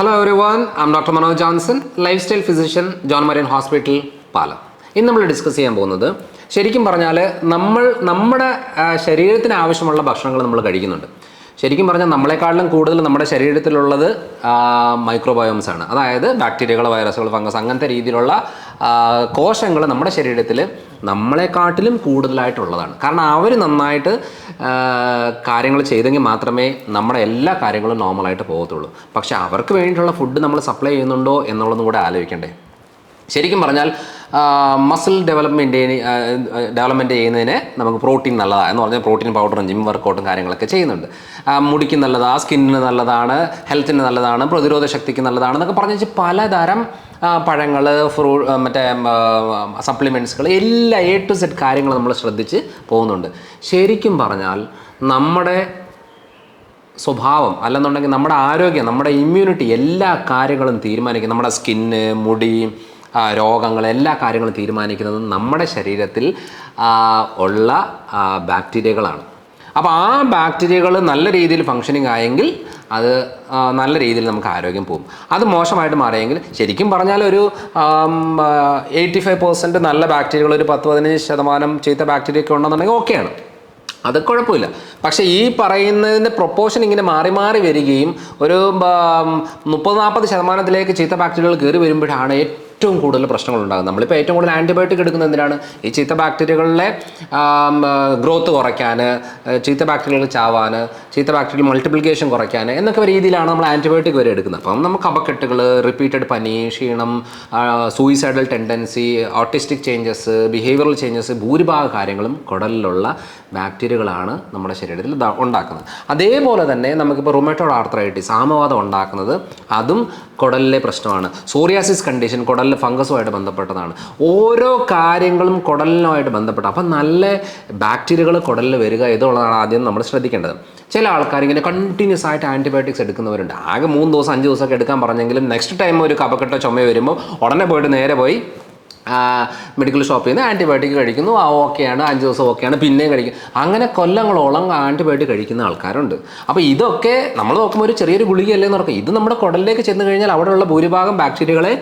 Hello everyone am doctor Manoj Johnson lifestyle physician John Marian hospital പാലം ഇന്ന് നമ്മൾ discuss ചെയ്യാൻ പോകുന്നത് ശരിക്കും പറഞ്ഞാൽ നമ്മൾ നമ്മുടെ ശരീരത്തിന് ആവശ്യമുള്ള ഭക്ഷണങ്ങൾ നമ്മൾ കഴിക്കുന്നുണ്ട്. ശരിക്കും പറഞ്ഞാൽ നമ്മളെക്കാളിലും കൂടുതൽ നമ്മുടെ ശരീരത്തിലുള്ളത് മൈക്രോബയോംസ് ആണ്. അതായത് ബാക്ടീരിയകൾ വൈറസുകൾ ഫംഗസ് അങ്ങനത്തെ രീതിയിലുള്ള കോശങ്ങൾ നമ്മുടെ ശരീരത്തിൽ നമ്മളെക്കാട്ടിലും കൂടുതലായിട്ടുള്ളതാണ്. കാരണം അവർ നന്നായിട്ട് കാര്യങ്ങൾ ചെയ്തെങ്കിൽ മാത്രമേ നമ്മുടെ എല്ലാ കാര്യങ്ങളും നോർമലായിട്ട് പോകത്തുള്ളൂ. പക്ഷെ അവർക്ക് വേണ്ടിയിട്ടുള്ള ഫുഡ് നമ്മൾ സപ്ലൈ ചെയ്യുന്നുണ്ടോ എന്നുള്ളതും കൂടെ ആലോചിക്കണ്ടേ. ശരിക്കും പറഞ്ഞാൽ മസിൽ ഡെവലപ്മെന്റ് ഡെവലപ്മെന്റ് ചെയ്യുന്നതിന് നമുക്ക് പ്രോട്ടീൻ നല്ലതാണ് എന്ന് പറഞ്ഞാൽ പ്രോട്ടീൻ പൗഡറും ജിം വർക്കൗട്ടും കാര്യങ്ങളൊക്കെ ചെയ്യുന്നുണ്ട്. മുടിക്ക് നല്ലതാണ് സ്കിന്നിന് നല്ലതാണ് ഹെൽത്തിന് നല്ലതാണ് പ്രതിരോധ ശക്തിക്ക് നല്ലതാണ് എന്നൊക്കെ പറഞ്ഞു വെച്ചാൽ പലതരം പഴങ്ങൾ ഫ്രൂ മറ്റേ സപ്ലിമെന്റ്സുകൾ എല്ലാ എ ടു സെറ്റ് കാര്യങ്ങൾ നമ്മൾ ശ്രദ്ധിച്ച് പോകുന്നുണ്ട്. ശരിക്കും പറഞ്ഞാൽ നമ്മുടെ സ്വഭാവം അല്ലെന്നുണ്ടെങ്കിൽ നമ്മുടെ ആരോഗ്യം നമ്മുടെ ഇമ്മ്യൂണിറ്റി എല്ലാ കാര്യങ്ങളും തീരുമാനിക്കും. നമ്മുടെ സ്കിന്ന് മുടി രോഗങ്ങൾ എല്ലാ കാര്യങ്ങളും തീരുമാനിക്കുന്നത് നമ്മുടെ ശരീരത്തിൽ ഉള്ള ബാക്ടീരിയകളാണ് അപ്പോൾ ആ ബാക്ടീരിയകൾ നല്ല രീതിയിൽ ഫങ്ഷനിങ് ആയെങ്കിൽ അത് നല്ല രീതിയിൽ നമുക്ക് ആരോഗ്യം പോകും. അത് മോശമായിട്ട് മാറിയെങ്കിൽ ശരിക്കും പറഞ്ഞാൽ ഒരു എയ്റ്റി ഫൈവ് പെർസെന്റ് നല്ല ബാക്ടീരിയകൾ ഒരു പത്ത് പതിനഞ്ച് ശതമാനം ചീത്ത ബാക്ടീരിയ ഒക്കെ ഉണ്ടെന്നുണ്ടെങ്കിൽ ഓക്കെയാണ് അത് കുഴപ്പമില്ല. പക്ഷേ ഈ പറയുന്നതിന്റെ പ്രൊപ്പോഷൻ ഇങ്ങനെ മാറി മാറി വരികയും ഒരു മുപ്പത് നാൽപ്പത് ശതമാനത്തിലേക്ക് ചീത്ത ബാക്ടീരിയകൾ കയറി വരുമ്പോഴാണ് ഏറ്റവും കൂടുതൽ പ്രശ്നങ്ങൾ ഉണ്ടാകുന്നത് നമ്മളിപ്പോൾ ഏറ്റവും കൂടുതൽ ആന്റിബയോട്ടിക് എടുക്കുന്നത് എന്തിനാണ്? ഈ ചീത്ത ബാക്ടീരിയകളിലെ ഗ്രോത്ത് കുറയ്ക്കാൻ ചീത്ത ബാക്ടീരിയകൾ ചാവാൻ ചീത്ത ബാക്ടീരിയ മൾട്ടിപ്ലിക്കേഷൻ കുറയ്ക്കാൻ എന്നൊക്കെ രീതിയിലാണ് നമ്മൾ ആന്റിബയോട്ടിക് വരെ എടുക്കുന്നത്. അപ്പം നമുക്ക് അപക്കെട്ടുകൾ റിപ്പീറ്റഡ് പനി ക്ഷീണം suicidal tendency autistic changes behavioural changes ഭൂരിഭാഗ കാര്യങ്ങളും കുടലിലുള്ള ബാക്ടീരിയകളാണ് നമ്മുടെ ശരീരത്തിൽ ഉണ്ടാക്കുന്നത്. അതേപോലെ തന്നെ നമുക്കിപ്പോൾ റുമറ്റോഡ് ആർത്രൈറ്റിസ് ആമവാദം ഉണ്ടാക്കുന്നത്. അതും കുടലിലെ പ്രശ്നമാണ്. സോറിയാസിസ് കണ്ടീഷൻ കുടലിലെ ഫംഗസുമായിട്ട് ബന്ധപ്പെട്ടതാണ്. ഓരോ കാര്യങ്ങളും കുടലിനുമായിട്ട് ബന്ധപ്പെട്ട. അപ്പം നല്ല ബാക്ടീരിയകൾ കുടലിൽ വരിക ഇതുള്ളതാണ് ആദ്യം നമ്മൾ ശ്രദ്ധിക്കേണ്ടത്. ചില ആൾക്കാർ ഇങ്ങനെ കണ്ടിന്യൂസ് ആയിട്ട് ആന്റിബയോട്ടിക്സ് എടുക്കുന്നവരുണ്ട്. ആകെ മൂന്ന് ദിവസം അഞ്ച് ദിവസമൊക്കെ എടുക്കാൻ പറഞ്ഞെങ്കിലും നെക്സ്റ്റ് ടൈം ഒരു കപക്കെട്ടോ ചുമ വരുമ്പോൾ ഉടനെ പോയിട്ട് നേരെ പോയി മെഡിക്കൽ ഷോപ്പിൽ നിന്ന് ആന്റിബയോട്ടിക് കഴിക്കുന്നു. ആ ഓക്കെയാണ് അഞ്ച് ദിവസം ഓക്കെയാണ് പിന്നെയും കഴിക്കും. അങ്ങനെ കൊല്ലങ്ങളോളം ആന്റിബയോട്ടിക് കഴിക്കുന്ന ആൾക്കാരുണ്ട്. അപ്പോൾ ഇതൊക്കെ നമ്മൾ നോക്കുമ്പോൾ ഒരു ചെറിയൊരു ഗുളികയല്ലേ എന്ന് ഇത് നമ്മുടെ കുടലിലേക്ക് ചെന്ന് കഴിഞ്ഞാൽ അവിടെയുള്ള ഭൂരിഭാഗം ബാക്ടീരിയകളെ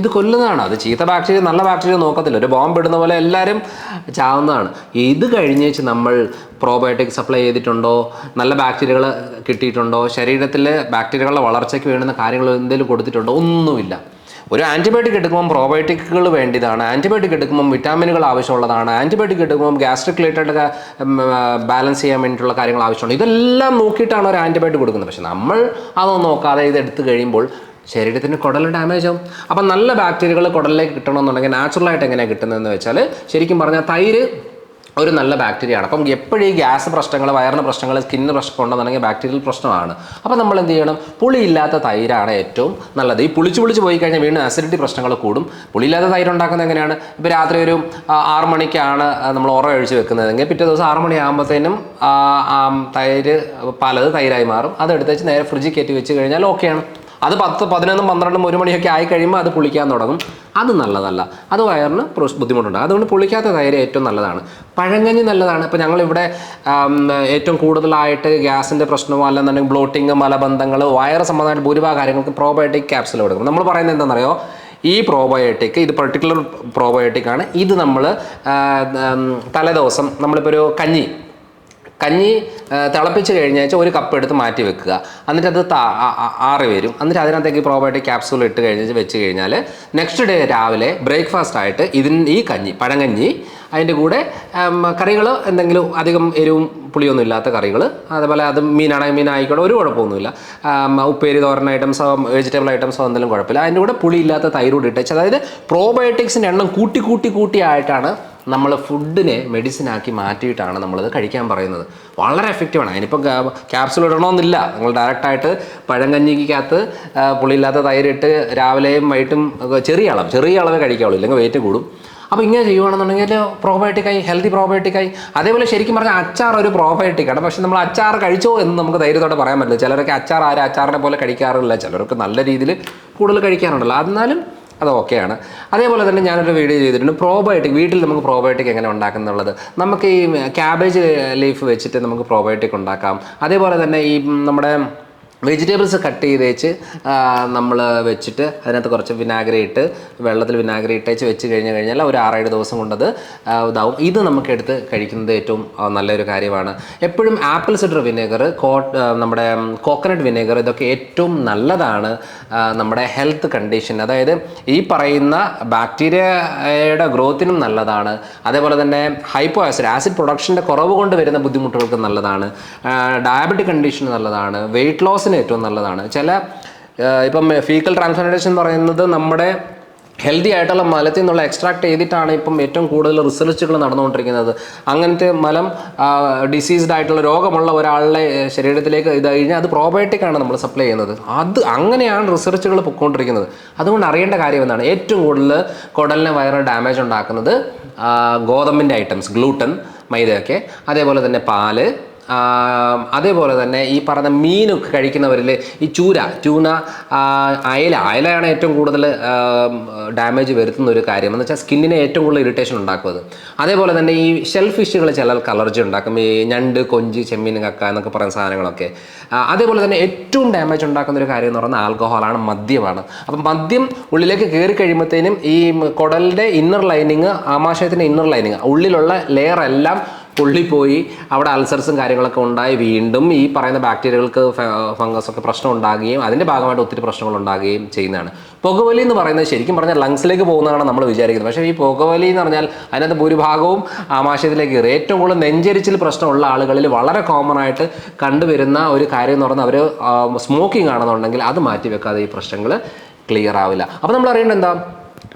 ഇത് കൊല്ലുന്നതാണ്. അത് ചീത്ത ബാക്ടീരിയ നല്ല ബാക്ടീരിയ നോക്കത്തില്ല. ഒരു ബോംബ് ഇടുന്ന പോലെ എല്ലാവരും ചാവുന്നതാണ്. ഇത് കഴിഞ്ഞേച്ച് നമ്മൾ പ്രോബയോട്ടിക് സപ്ലൈ ചെയ്തിട്ടുണ്ടോ? നല്ല ബാക്ടീരിയകൾ കിട്ടിയിട്ടുണ്ടോ? ശരീരത്തിലെ ബാക്ടീരിയകളുടെ വളർച്ചയ്ക്ക് വേണ്ടുന്ന കാര്യങ്ങൾ എന്തെങ്കിലും കൊടുത്തിട്ടുണ്ടോ? ഒന്നുമില്ല. ഒരു ആന്റിബയോട്ടിക് എടുക്കുമ്പോൾ പ്രോബയോട്ടിക്കുകൾ വേണ്ടിയതാണ് ആന്റിബയോട്ടിക് എടുക്കുമ്പോൾ വിറ്റാമിനുകൾ ആവശ്യമുള്ളതാണ് ആന്റിബയോട്ടിക് എടുക്കുമ്പോൾ ഗ്യാസ്ട്രിക് റിലേറ്റഡ് ബാലൻസ് ചെയ്യാൻ വേണ്ടിയിട്ടുള്ള കാര്യങ്ങൾ ആവശ്യമുണ്ട്. ഇതെല്ലാം നോക്കിയിട്ടാണ് ഒരു ആന്റിബയോട്ടിക് കൊടുക്കുന്നത്. പക്ഷെ നമ്മൾ അതൊന്നും നോക്കാതെ ഇത് എടുത്തു കഴിയുമ്പോൾ ശരീരത്തിന് കുടൽ ഡാമേജ് ആവും. അപ്പം നല്ല ബാക്ടീരിയകൾ കുടലിലേക്ക് കിട്ടണമെന്നുണ്ടെങ്കിൽ നാച്ചുറലായിട്ട് എങ്ങനെയാണ് കിട്ടുന്നതെന്ന് വെച്ചാൽ ശരിക്കും പറഞ്ഞാൽ തൈര് ഒരു നല്ല ബാക്ടീരിയ ആണ് അപ്പം എപ്പോഴും ഈ ഗ്യാസ് പ്രശ്നങ്ങൾ വയറിന് പ്രശ്നങ്ങൾ സ്കിന്നിന് പ്രശ്നം ഉണ്ടെന്നുണ്ടെങ്കിൽ ബാക്ടീരിയൽ പ്രശ്നമാണ്. അപ്പോൾ നമ്മൾ എന്ത് ചെയ്യണം? പുളിയില്ലാത്ത തൈരാണ് ഏറ്റവും നല്ലത്. ഈ പുളിച്ച് പുളിച്ച് പോയി കഴിഞ്ഞാൽ വീണ്ടും ആസിഡിറ്റി പ്രശ്നങ്ങൾ കൂടും. പുളിയില്ലാത്ത തൈര് ഉണ്ടാക്കുന്നത് എങ്ങനെയാണ്? ഇപ്പോൾ രാത്രി ഒരു ആറ് മണിക്കാണ് നമ്മൾ ഉറ ഒഴിച്ച് വെക്കുന്നതെങ്കിൽ പിറ്റേ ദിവസം ആറ് മണി ആകുമ്പോഴത്തേനും ആ, ആ തൈര് പലത് തൈരായി മാറും. അത് എടുത്ത് വെച്ച് നേരെ ഫ്രിഡ്ജിൽ കയറ്റി വെച്ച് കഴിഞ്ഞാൽ ഓക്കെയാണ് അത് പത്ത് പതിനൊന്നും പന്ത്രണ്ടും ഒരു മണിയൊക്കെ ആയി കഴിയുമ്പോൾ അത് പുളിക്കാൻ തുടങ്ങും. അത് നല്ലതല്ല. അത് വയറിന് ബുദ്ധിമുട്ടുണ്ട്. അതുകൊണ്ട് പുളിക്കാത്ത തൈര് ഏറ്റവും നല്ലതാണ്. പഴങ്കഞ്ഞി നല്ലതാണ്. ഇപ്പോൾ ഞങ്ങളിവിടെ ഏറ്റവും കൂടുതലായിട്ട് ഗ്യാസിന്റെ പ്രശ്നമോ അല്ലെന്നുണ്ടെങ്കിൽ ബ്ലോട്ടിങ് മലബന്ധങ്ങൾ വയറ് സംബന്ധമായിട്ട് ഭൂരിഭാഗം കാര്യങ്ങൾക്ക് പ്രോബയോട്ടിക് ക്യാപ്സിൽ കൊടുക്കും നമ്മൾ പറയുന്നത് എന്താണെന്നറിയോ? ഈ പ്രോബയോട്ടിക് ഇത് പെർട്ടിക്കുലർ പ്രോബയോട്ടിക് ആണ്. ഇത് നമ്മൾ തലേദിവസം നമ്മളിപ്പോൾ ഒരു കഞ്ഞി കഞ്ഞി തിളപ്പിച്ച് കഴിഞ്ഞാൽ ഒരു കപ്പ് എടുത്ത് മാറ്റി വെക്കുക. എന്നിട്ട് അത് ആറ് വരും. എന്നിട്ട് അതിനകത്തേക്ക് പ്രോബയോട്ടിക് ക്യാപ്സൂൾ ഇട്ട് കഴിഞ്ഞ് വെച്ച് കഴിഞ്ഞാൽ നെക്സ്റ്റ് ഡേ രാവിലെ ബ്രേക്ക്ഫാസ്റ്റ് ആയിട്ട് ഇതിന് ഈ കഞ്ഞി പഴങ്കഞ്ഞി അതിന്റെ കൂടെ കറികൾ എന്തെങ്കിലും അധികം എരിവും പുളിയൊന്നും ഇല്ലാത്ത കറികൾ അതുപോലെ അത് മീനാണെങ്കിൽ മീനായിക്കോട്ടെ ഒരു കുഴപ്പമൊന്നുമില്ല. ഉപ്പേരി തോരൻ ഐറ്റംസോ വെജിറ്റബിൾ ഐറ്റംസോ എന്തെങ്കിലും കുഴപ്പമില്ല. അതിന്റെ കൂടെ പുളിയില്ലാത്ത തൈറോയ്ഡ് ഇട്ടേച്ച് അതായത് പ്രോബയോട്ടിക്സിന്റെ എണ്ണം കൂട്ടി കൂട്ടി കൂട്ടി ആയിട്ടാണ് നമ്മൾ ഫുഡിനെ മെഡിസിനാക്കി മാറ്റിയിട്ടാണ് നമ്മളത് കഴിക്കാൻ പറയുന്നത്. വളരെ എഫക്റ്റീവാണ് അതിനിപ്പോൾ ക്യാപ്സൂൾ ഇടണമെന്നില്ല നിങ്ങൾ ഡയറക്റ്റായിട്ട് പഴങ്കഞ്ഞിക്കകത്ത് പുളിയില്ലാത്ത തൈരിട്ട് രാവിലെയും വൈകിട്ടും ചെറിയ അളവ് ചെറിയ അളവേ കഴിക്കാവുള്ളൂ. ഇല്ലെങ്കിൽ വെയിറ്റ് കൂടും. അപ്പോൾ ഇങ്ങനെ ചെയ്യുവാണെന്നുണ്ടെങ്കിൽ പ്രോബയോട്ടിക്കായി ഹെൽത്തി പ്രോബയോട്ടിക്കായി അതേപോലെ ശരിക്കും പറഞ്ഞാൽ അച്ചാർ ഒരു പ്രോബയോട്ടിക്കാണ് പക്ഷേ നമ്മൾ അച്ചാർ കഴിച്ചോ എന്ന് നമുക്ക് ധൈര്യത്തോടെ പറയാൻ പറ്റില്ല. ചിലരൊക്കെ അച്ചാർ ആരും അച്ചാറിനെ പോലെ കഴിക്കാറില്ല. ചിലർക്ക് നല്ല രീതിയിൽ കൂടുതൽ കഴിക്കാറുണ്ടല്ലോ. എന്നാലും അത് ഓക്കെയാണ് അതേപോലെ തന്നെ ഞാനൊരു വീഡിയോ ചെയ്തിട്ടുണ്ട്. പ്രോബയോട്ടിക് വീട്ടിൽ നമുക്ക് പ്രോബയോട്ടിക് എങ്ങനെ ഉണ്ടാക്കുന്നുള്ളത്? നമുക്ക് ഈ ക്യാബേജ് ലീഫ് വെച്ചിട്ട് നമുക്ക് പ്രോബയോട്ടിക് ഉണ്ടാക്കാം. അതേപോലെ തന്നെ ഈ നമ്മുടെ വെജിറ്റബിൾസ് കട്ട് ചെയ്ത് വെച്ച് നമ്മൾ വെച്ചിട്ട് അതിനകത്ത് കുറച്ച് വിനാഗിരി ഇട്ട് വെള്ളത്തിൽ വിനാഗിരി ഇട്ടേച്ച് വെച്ച് കഴിഞ്ഞ് കഴിഞ്ഞാൽ ഒരു ആറേഴ് ദിവസം കൊണ്ടത് ഇതാവും. ഇത് നമുക്ക് എടുത്ത് കഴിക്കുന്നത് ഏറ്റവും നല്ലൊരു കാര്യമാണ്. എപ്പോഴും ആപ്പിൾ സിഡർ വിനേഗർ കോ നമ്മുടെ കോക്കനട്ട് വിനേഗർ ഇതൊക്കെ ഏറ്റവും നല്ലതാണ് നമ്മുടെ ഹെൽത്ത് കണ്ടീഷൻ അതായത് ഈ പറയുന്ന ബാക്ടീരിയയുടെ ഗ്രോത്തിനും നല്ലതാണ്. അതേപോലെ തന്നെ ഹൈപ്പോ ആസിഡ് ആസിഡ് പ്രൊഡക്ഷന്റെ കുറവ് കൊണ്ട് വരുന്ന ബുദ്ധിമുട്ടുകൾക്ക് നല്ലതാണ്. ഡയബറ്റിക് കണ്ടീഷന് നല്ലതാണ്. വെയിറ്റ് ലോസിന് ഏറ്റവും നല്ലതാണ്. ചില ഇപ്പം ഫീക്കൽ ട്രാൻസ്പ്ലാന്റേഷൻ എന്ന് പറയുന്നത് നമ്മുടെ ഹെൽത്തി ആയിട്ടുള്ള മലത്തിൽ നിന്നുള്ള എക്സ്ട്രാക്ട് ചെയ്തിട്ടാണ് ഇപ്പം ഏറ്റവും കൂടുതൽ റിസർച്ചുകൾ നടന്നുകൊണ്ടിരിക്കുന്നത്. അങ്ങനത്തെ മലം ഡിസീസ്ഡ് ആയിട്ടുള്ള രോഗമുള്ള ഒരാളുടെ ശരീരത്തിലേക്ക് ഇത് കഴിഞ്ഞാൽ അത് പ്രോബയോട്ടിക് ആണ് നമ്മൾ സപ്ലൈ ചെയ്യുന്നത്. അത് അങ്ങനെയാണ് റിസർച്ചുകൾ പൊയ്ക്കൊണ്ടിരിക്കുന്നത് അതുകൊണ്ട് അറിയേണ്ട കാര്യം എന്താണ്? ഏറ്റവും കൂടുതൽ കുടലിന് വയറിന് ഡാമേജ് ഉണ്ടാക്കുന്നത് ഗോതമ്പിന്റെ ഐറ്റംസ് ഗ്ലൂട്ടൻ മൈദയൊക്കെ അതേപോലെ തന്നെ പാൽ അതേപോലെ തന്നെ ഈ പറഞ്ഞ മീനൊക്കെ കഴിക്കുന്നവരിൽ ഈ ചൂര ട്യൂണ അയല അയലയാണ് ഏറ്റവും കൂടുതൽ ഡാമേജ് വരുത്തുന്ന ഒരു കാര്യം. എന്ന് വെച്ചാൽ സ്കിന്നിനെ ഏറ്റവും കൂടുതൽ ഇറിറ്റേഷൻ ഉണ്ടാക്കുന്നത് അതേപോലെ തന്നെ ഈ ഷെൽ ഫിഷുകൾ ചിലർക്ക് അലർജി ഉണ്ടാക്കും. ഈ ഞണ്ട് കൊഞ്ച് ചെമ്മീൻ കക്ക എന്നൊക്കെ പറയുന്ന സാധനങ്ങളൊക്കെ. അതേപോലെ തന്നെ ഏറ്റവും ഡാമേജ് ഉണ്ടാക്കുന്ന ഒരു കാര്യം എന്ന് പറയുന്നത് ആൽക്കഹോളാണ് മദ്യമാണ്. അപ്പം മദ്യം ഉള്ളിലേക്ക് കയറി കഴിയുമ്പോഴത്തേനും ഈ കുടലിന്റെ ഇന്നർ ലൈനിങ് ആമാശയത്തിന്റെ ഇന്നർ ലൈനിങ് ഉള്ളിലുള്ള ലെയർ എല്ലാം പൊള്ളിപ്പോയി അവിടെ അൾസർസും കാര്യങ്ങളൊക്കെ ഉണ്ടായി വീണ്ടും ഈ പറയുന്ന ബാക്ടീരിയകൾക്ക് ഫംഗസ് ഒക്കെ പ്രശ്നം ഉണ്ടാകുകയും അതിന്റെ ഭാഗമായിട്ട് ഒത്തിരി പ്രശ്നങ്ങൾ ഉണ്ടാകുകയും ചെയ്യുന്നതാണ്. പുകവലി എന്ന് പറയുന്നത് ശരിക്കും പറഞ്ഞാൽ ലങ്സിലേക്ക് പോകുന്നതാണ് നമ്മൾ വിചാരിക്കുന്നത്. പക്ഷേ ഈ പുകവലി എന്ന് പറഞ്ഞാൽ അതിനകത്ത് ഭൂരിഭാഗവും ആമാശയത്തിലേക്ക് കയറി. ഏറ്റവും കൂടുതൽ നെഞ്ചരിച്ചിൽ പ്രശ്നമുള്ള ആളുകളിൽ വളരെ കോമൺ ആയിട്ട് കണ്ടുവരുന്ന ഒരു കാര്യം എന്ന് പറഞ്ഞാൽ അവർ സ്മോക്കിംഗ് ആണെന്നുണ്ടെങ്കിൽ അത് മാറ്റി വെക്കാതെ ഈ പ്രശ്നങ്ങൾ ക്ലിയർ ആവില്ല. അപ്പോൾ നമ്മൾ അറിയേണ്ടത് എന്താ?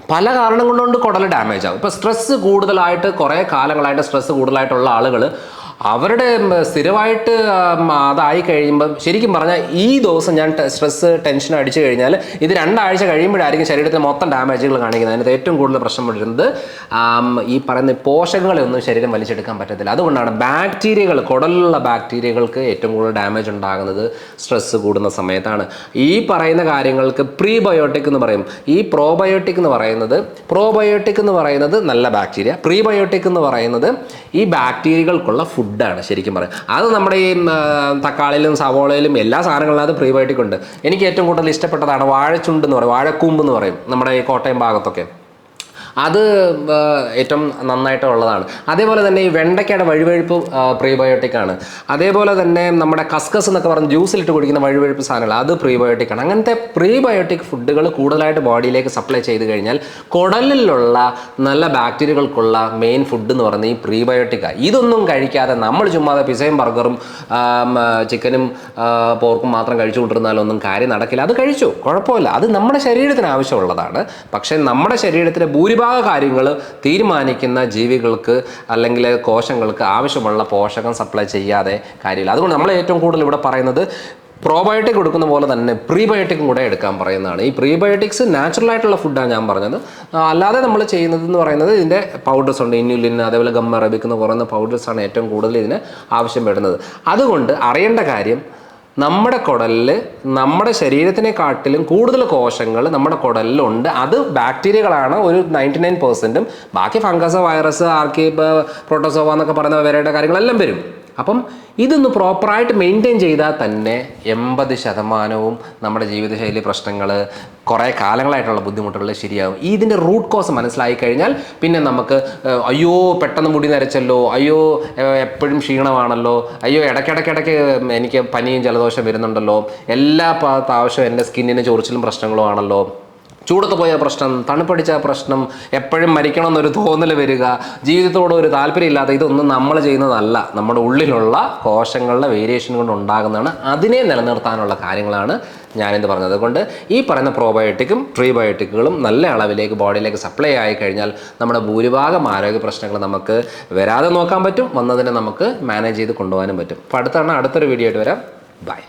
പല കാരണങ്ങളുണ്ട് കൊണ്ട് കുടൽ ഡാമേജ് ആകും ഇപ്പോൾ സ്ട്രെസ്സ് കൂടുതലായിട്ട് കുറേ കാലങ്ങളായിട്ട് സ്ട്രെസ്സ് കൂടുതലായിട്ടുള്ള ആളുകൾ അവരുടെ സ്ഥിരമായിട്ട് അതായി കഴിയുമ്പോൾ ശരിക്കും പറഞ്ഞാൽ ഈ ദിവസം ഞാൻ സ്ട്രെസ്സ് ടെൻഷൻ അടിച്ചു കഴിഞ്ഞാൽ ഇത് രണ്ടാഴ്ച കഴിയുമ്പോഴായിരിക്കും ശരീരത്തിന് മൊത്തം ഡാമേജുകൾ കാണിക്കുന്നത്. അതിനകത്ത് ഏറ്റവും കൂടുതൽ പ്രശ്നം വരുന്നത് ഈ പറയുന്ന പോഷകങ്ങളെ ഒന്നും ശരീരം വലിച്ചെടുക്കാൻ പറ്റത്തില്ല. അതുകൊണ്ടാണ് ബാക്ടീരിയകൾ കുടലിലുള്ള ബാക്ടീരിയകൾക്ക് ഏറ്റവും കൂടുതൽ ഡാമേജ് ഉണ്ടാകുന്നത് സ്ട്രെസ്സ് കൂടുന്ന സമയത്താണ്. ഈ പറയുന്ന കാര്യങ്ങൾക്ക് പ്രീബയോട്ടിക് എന്ന് പറയും. ഈ പ്രോബയോട്ടിക് എന്ന് പറയുന്നത് പ്രോബയോട്ടിക് എന്ന് പറയുന്നത് നല്ല ബാക്ടീരിയ പ്രീബയോട്ടിക് എന്ന് പറയുന്നത് ഈ ബാക്ടീരിയകൾക്കുള്ള ഫുഡാണ് ശരിക്കും പറയുക അത് നമ്മുടെ ഈ തക്കാളിയിലും സവോളയിലും എല്ലാ സാധനങ്ങളിലും പ്രീബയോട്ടിക് ഉണ്ട് എനിക്ക് ഏറ്റവും കൂടുതൽ ഇഷ്ടപ്പെട്ടതാണ് വാഴച്ചുണ്ട് എന്ന് പറയും വാഴക്കൂമ്പ് എന്ന് പറയും നമ്മുടെ ഈ കോട്ടയം ഭാഗത്തൊക്കെ. അത് ഏറ്റവും നന്നായിട്ടുള്ളതാണ് അതേപോലെ തന്നെ ഈ വെണ്ടയ്ക്കയുടെ വഴുവഴുപ്പ് പ്രീബയോട്ടിക് ആണ്. അതേപോലെ തന്നെ നമ്മുടെ കസ്കസ് എന്നൊക്കെ പറഞ്ഞ് ജ്യൂസിലിട്ട് കുടിക്കുന്ന വഴുവഴുപ്പ് സാധനങ്ങൾ അത് പ്രീബയോട്ടിക് ആണ്. അങ്ങനത്തെ പ്രീബയോട്ടിക് ഫുഡുകൾ കൂടുതലായിട്ട് ബോഡിയിലേക്ക് സപ്ലൈ ചെയ്ത് കഴിഞ്ഞാൽ കുടലിലുള്ള നല്ല ബാക്ടീരിയകൾക്കുള്ള മെയിൻ ഫുഡ് എന്ന് പറയുന്നത് ഈ പ്രീബയോട്ടിക്കാണ് ഇതൊന്നും കഴിക്കാതെ നമ്മൾ ചുമ്മാതെ പിസയും ബർഗറും ചിക്കനും പോർക്കും മാത്രം കഴിച്ചു കൊണ്ടിരുന്നാലൊന്നും കാര്യം നടക്കില്ല. അത് കഴിച്ചു കുഴപ്പമില്ല. അത് നമ്മുടെ ശരീരത്തിന് ആവശ്യമുള്ളതാണ്. പക്ഷേ നമ്മുടെ ശരീരത്തിലെ ഭൂരിഭാഗ കാര്യങ്ങൾ തീരുമാനിക്കുന്ന ജീവികൾക്ക് അല്ലെങ്കിൽ കോശങ്ങൾക്ക് ആവശ്യമുള്ള പോഷകം സപ്ലൈ ചെയ്യാതെ കാര്യമില്ല. അതുകൊണ്ട് നമ്മൾ ഏറ്റവും കൂടുതൽ ഇവിടെ പറയുന്നത് പ്രോബയോട്ടിക് കൊടുക്കുന്ന പോലെ തന്നെ പ്രീബയോട്ടിക്കും കൂടെ എടുക്കാൻ പറയുന്നതാണ്. ഈ പ്രീബയോട്ടിക്സ് നാച്ചുറൽ ആയിട്ടുള്ള ഫുഡാണ് ഞാൻ പറഞ്ഞത്. അല്ലാതെ നമ്മൾ ചെയ്യുന്നത് എന്ന് പറയുന്നത് ഇതിന്റെ പൗഡേഴ്സ് ഉണ്ട്. ഇന്യുലിൻ അതേപോലെ ഗമ്മ അറബിക്കുന്ന എന്ന് പറയുന്ന പൗഡേഴ്സാണ് ഏറ്റവും കൂടുതൽ ഇതിന് ആവശ്യം അതുകൊണ്ട് അറിയേണ്ട കാര്യം നമ്മുടെ കുടലിൽ നമ്മുടെ ശരീരത്തിനെക്കാട്ടിലും കൂടുതൽ കോശങ്ങൾ നമ്മുടെ കുടലിലുണ്ട്. അത് ബാക്ടീരിയകളാണ് ഒരു നയന്റി നയൻ പെർസെന്റും ബാക്കി ഫംഗസ് വൈറസ് ആർക്കി പ്രോട്ടോസോവ എന്നൊക്കെ പറയുന്ന വരെയുടെ കാര്യങ്ങളെല്ലാം വരും. അപ്പം ഇതൊന്ന് പ്രോപ്പറായിട്ട് മെയിന്റെയിൻ ചെയ്താൽ തന്നെ എൺപത് ശതമാനവും നമ്മുടെ ജീവിതശൈലി പ്രശ്നങ്ങൾ കുറേ കാലങ്ങളായിട്ടുള്ള ബുദ്ധിമുട്ടുകൾ ശരിയാവും. ഇതിന്റെ റൂട്ട് കോസ് മനസ്സിലായി കഴിഞ്ഞാൽ പിന്നെ നമുക്ക് അയ്യോ പെട്ടെന്ന് മുടി നരച്ചല്ലോ അയ്യോ എപ്പോഴും ക്ഷീണമാണല്ലോ അയ്യോ ഇടയ്ക്കിടയ്ക്കിടയ്ക്ക് എനിക്ക് പനിയും ജലദോഷം വരുന്നുണ്ടല്ലോ എല്ലാ പ്രാവശ്യവും എന്റെ സ്കിന്നിന് ചൊറിച്ചിലും പ്രശ്നങ്ങളും ആണല്ലോ ചൂടത്ത് പോയ പ്രശ്നം തണുപ്പടിച്ച പ്രശ്നം എപ്പോഴും മരിക്കണം എന്നൊരു തോന്നൽ വരിക ജീവിതത്തോട് ഒരു താല്പര്യമില്ലാത്ത ഇതൊന്നും നമ്മൾ ചെയ്യുന്നതല്ല. നമ്മുടെ ഉള്ളിലുള്ള കോശങ്ങളുടെ വേരിയേഷൻ കൊണ്ട് ഉണ്ടാകുന്നതാണ് അതിനെ നിലനിർത്താനുള്ള കാര്യങ്ങളാണ് ഞാനിത് പറഞ്ഞത്. കൊണ്ട് ഈ പറയുന്ന പ്രോബയോട്ടിക്കും പ്രീബയോട്ടിക്കുകളും നല്ല അളവിലേക്ക് ബോഡിയിലേക്ക് സപ്ലൈ ആയി കഴിഞ്ഞാൽ നമ്മുടെ ഭൂരിഭാഗം ആരോഗ്യ പ്രശ്നങ്ങൾ നമുക്ക് വരാതെ നോക്കാൻ പറ്റും വന്നതിനെ നമുക്ക് മാനേജ് ചെയ്ത് കൊണ്ടുപോകാനും പറ്റും. അപ്പോൾ അടുത്താണ് അടുത്തൊരു വീഡിയോ ആയിട്ട് വരാം. ബൈ